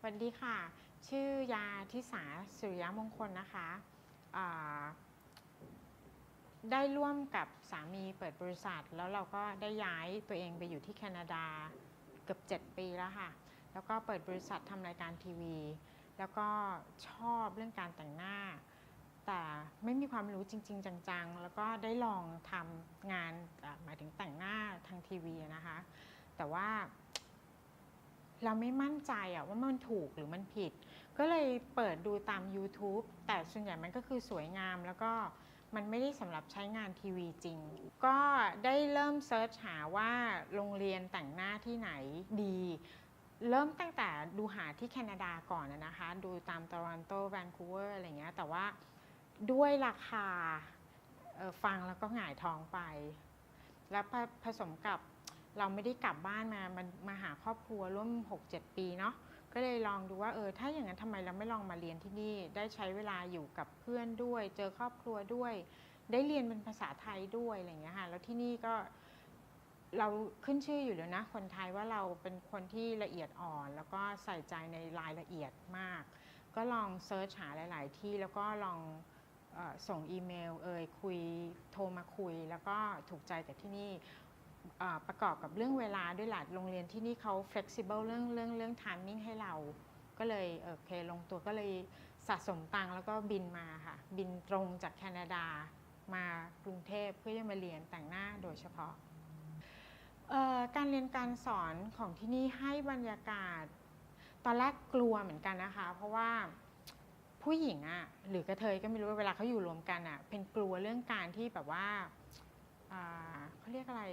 สวัสดีค่ะ ชื่อยาทิสาสุริยมงคลนะคะได้ร่วมกับสามีเปิดบริษัท แล้วเราก็ได้ย้ายตัวเองไปอยู่ที่แคนาดาเกือบ 7 ปีแล้วค่ะ แล้วก็เปิดบริษัททำรายการทีวี แล้วก็ชอบเรื่องการแต่งหน้า แต่ไม่มีความรู้จริง ๆ จังๆ แล้วก็ได้ลองทำงานหมายถึงแต่งหน้าทางทีวีนะคะ แต่ว่า เราไม่มั่นใจอะว่ามันถูกหรือมันผิด ก็เลยเปิดดูตาม YouTube แต่ส่วนใหญ่มันก็คือสวยงามแล้วก็มันไม่ได้สำหรับใช้งานทีวีจริง ก็ได้เริ่มเซิร์ชหาว่าโรงเรียนแต่งหน้าที่ไหนดี เริ่มตั้งแต่ดูหาที่แคนาดาก่อนนะคะ ดูตามโตรอนโตแวนคูเวอร์อะไรเงี้ย แต่ว่าด้วยราคาฟังแล้วก็หงายท้องไป แล้วผสมกับ เราไม่ได้กลับบ้านมามามาหาครอบครัวร่วม 6-7 ปีเนาะก็เลยลองดูว่าเออถ้าอย่างนั้นทำไมเราไม่ลองมาเรียนที่นี่ ได้ใช้เวลาอยู่กับเพื่อนด้วย เจอครอบครัวด้วย ได้เรียนเป็นภาษาไทยด้วยอะไรอย่างเงี้ยค่ะแล้วที่นี่ก็เราขึ้นชื่ออยู่แล้วนะ คนไทยว่าเราเป็นคนที่ละเอียดอ่อน แล้วก็ใส่ใจในรายละเอียดมาก ก็ลองเซิร์ชหาหลาย ๆ ที่แล้วก็ลองออส่งอีเมลเอ่ยคุยโทรมาคุย แล้วก็ถูกใจกับที่นี่ ประกอบกับเรื่องเวลาด้วยหละโรงเรียนที่นี่เขา flexible เรื่องเรื่องเรื่อง timing ให้เรา ก็เลยโอเคลงตัวก็เลยสะสมตังค์แล้วก็บินมาค่ะ บินตรงจากแคนาดามากรุงเทพเพื่อจะมาเรียนแต่งหน้าโดยเฉพาะ การเรียนการสอนของที่นี่ให้บรรยากาศ ตอนแรกกลัวเหมือนกันนะคะ เพราะว่าผู้หญิงอะหรือกระเทยก็ไม่รู้ว่าเวลาเขาอยู่รวมกันอะเป็นกลัวเรื่องการที่แบบว่าเขาเรียกอะไร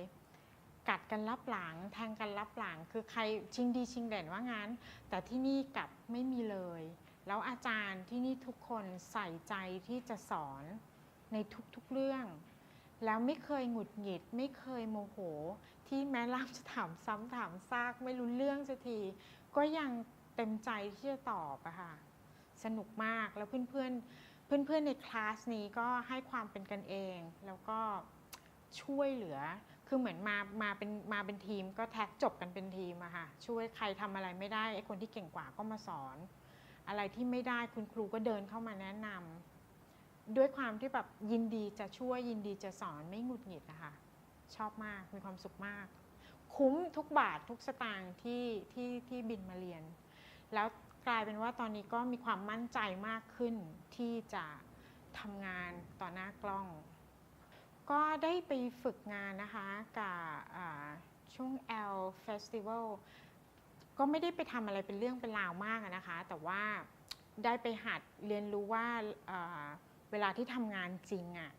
กัดกันรับหลังแทงกันรับหลัง คือใครชิงดีชิงเด่นว่างั้น แต่ที่นี่กลับไม่มีเลย แล้วอาจารย์ที่นี่ทุกคนใส่ใจที่จะสอนในทุกๆเรื่อง แล้วไม่เคยหงุดหงิดไม่เคยโมโห ที่แม้ล่ามจะถามซ้ำถามซากไม่รู้เรื่องสักที ก็ยังเต็มใจที่จะตอบอะค่ะสนุกมากแล้วเพื่อนๆเพื่อนๆในคลาสนี้ก็ให้ความเป็นกันเอง แล้วก็ช่วยเหลือ คือเหมือนมามาเป็นมาเป็นทีมก็แท็กจบกันเป็นทีมอะค่ะช่วยใครทำอะไรไม่ได้ไอ้คนที่เก่งกว่าก็มาสอน อะไรที่ไม่ได้คุณครูก็เดินเข้ามาแนะนำด้วยความที่แบบยินดีจะช่วยยินดีจะสอนไม่หงุดหงิดนะคะชอบมากมีความสุขมาก คุ้มทุกบาททุกสตางค์ที่ที่ที่บินมาเรียน แล้วกลายเป็นว่าตอนนี้ก็มีความมั่นใจมากขึ้นที่จะทำงานต่อหน้ากล้อง ก็ได้ไปฝึกงานนะคะกับช่วง L Festival ก็ไม่ได้ไปทำอะไรเป็นเรื่องเป็นราวมากนะคะ แต่ว่าได้ไปหัดเรียนรู้ว่าเวลาที่ทำงานจริงอะ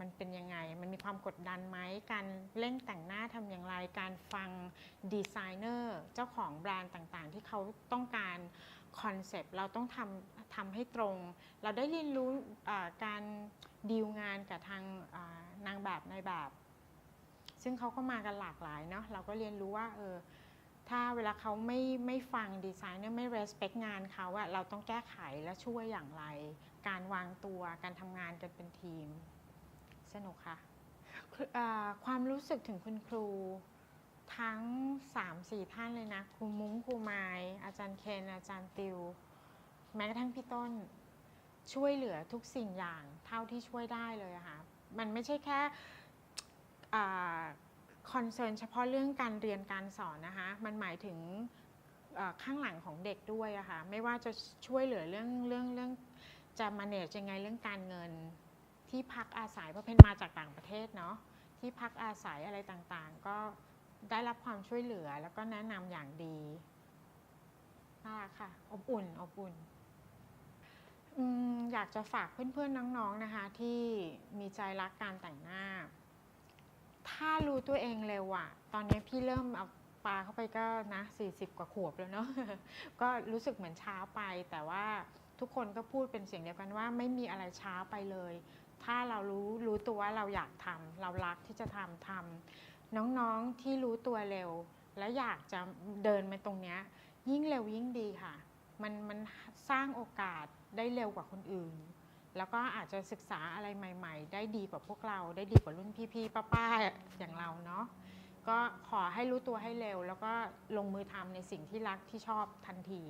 มันเป็นยังไง มันมีความกดดันไหม การเล่นแต่งหน้าทำอย่างไร การฟังดีไซเนอร์ เจ้าของแบรนด์ต่างๆ ที่เขาต้องการ คอนเซปต์เราต้องทำทำให้ตรง เราได้เรียนรู้การดีลงานกับทางนางแบบในแบบ ซึ่งเขาก็มากันหลากหลายเนาะเราก็เรียนรู้ว่าเออถ้าเวลาเขาไม่ไม่ฟังดีไซเนอร์ไม่ respect งานเขาอะเราต้องแก้ไขและช่วยอย่างไร การวางตัวการทำงานกันเป็นทีม สนุกค่ะความรู้สึกถึงคุณครู ทั้ง 3-4 ท่านเลยนะครูมุ้งครูไมายอาจารย์เคนอาจารย์ติว แม้กระทั่งพี่ต้นช่วยเหลือทุกสิ่งอย่างเท่าที่ช่วยได้เลยค่ะมันไม่ใช่แค่คอนเซิร์นเฉพาะเรื่องการเรียนการสอนนะคะ มันหมายถึงข้างหลังของเด็กด้วยอะค่ะไม่ว่าจะช่วยเหลือเรื่องเรื่องเรื่องจะ manage ยังไงเรื่องการเงินที่พักอาศัยเพราะเพนมาจากต่างประเทศเนาะที่พักอาศัยอะไรต่างๆ ก็ ได้รับความช่วยเหลือแล้วก็แนะนำอย่างดีน่ารักค่ะ อบอุ่น อบอุ่นอืมอยากจะฝากเพื่อนๆน้องๆนะคะ ที่มีใจรักการแต่งหน้า ถ้ารู้ตัวเองเร็วอะตอนนี้พี่เริ่มเอาปลาเข้าไปก็นะ40 กว่าขวบแล้วเนาะก็รู้สึกเหมือนช้าไป แต่ว่าทุกคนก็พูดเป็นเสียงเดียวกันว่าไม่มีอะไรช้าไปเลย ถ้าเรารู้รู้ตัวว่าเราอยากทำเรารักที่จะทำทำ น้องๆที่รู้ตัวเร็ว และอยากจะเดินมาตรงเนี้ยยิ่งเร็วยิ่งดีค่ะ มันมันสร้างโอกาสได้เร็วกว่าคนอื่น แล้วก็อาจจะศึกษาอะไรใหม่ ๆ ได้ดีกว่าพวกเรา ได้ดีกว่ารุ่นพี่ๆป้าๆอย่างเราเนาะก็ขอให้รู้ตัวให้เร็ว แล้วก็ลงมือทำในสิ่งที่รักที่ชอบทันที